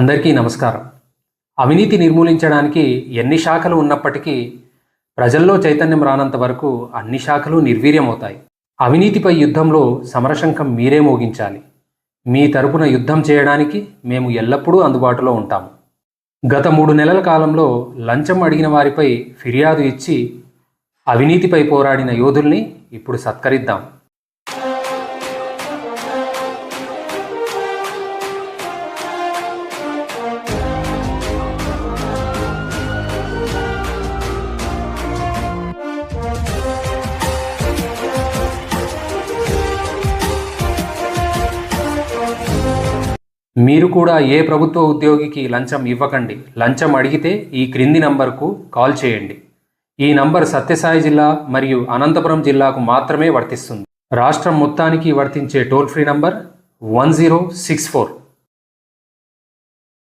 అందరికీ నమస్కారం. అవినీతి నిర్మూలించడానికి ఎన్ని శాఖలు ఉన్నప్పటికీ ప్రజల్లో చైతన్యం రానంత వరకు అన్ని శాఖలు నిర్వీర్యమవుతాయి. అవినీతిపై యుద్ధంలో సమరశంఖం మీరే మోగించాలి. మీ తరపున యుద్ధం చేయడానికి మేము ఎల్లప్పుడూ అందుబాటులో ఉంటాము. గత మూడు నెలల కాలంలో లంచం అడిగిన వారిపై ఫిర్యాదు ఇచ్చి అవినీతిపై పోరాడిన యోధుల్ని ఇప్పుడు సత్కరిద్దాం. మీరు కూడా ఏ ప్రభుత్వ ఉద్యోగికి లంచం ఇవ్వకండి లంచం అడిగితే ఈ క్రింది నంబర్కు కాల్ చేయండి. ఈ నంబర్ సత్యసాయి జిల్లా మరియు అనంతపురం జిల్లాకు మాత్రమే వర్తిస్తుంది. రాష్ట్రం మొత్తానికి వర్తించే toll free number one zero six four.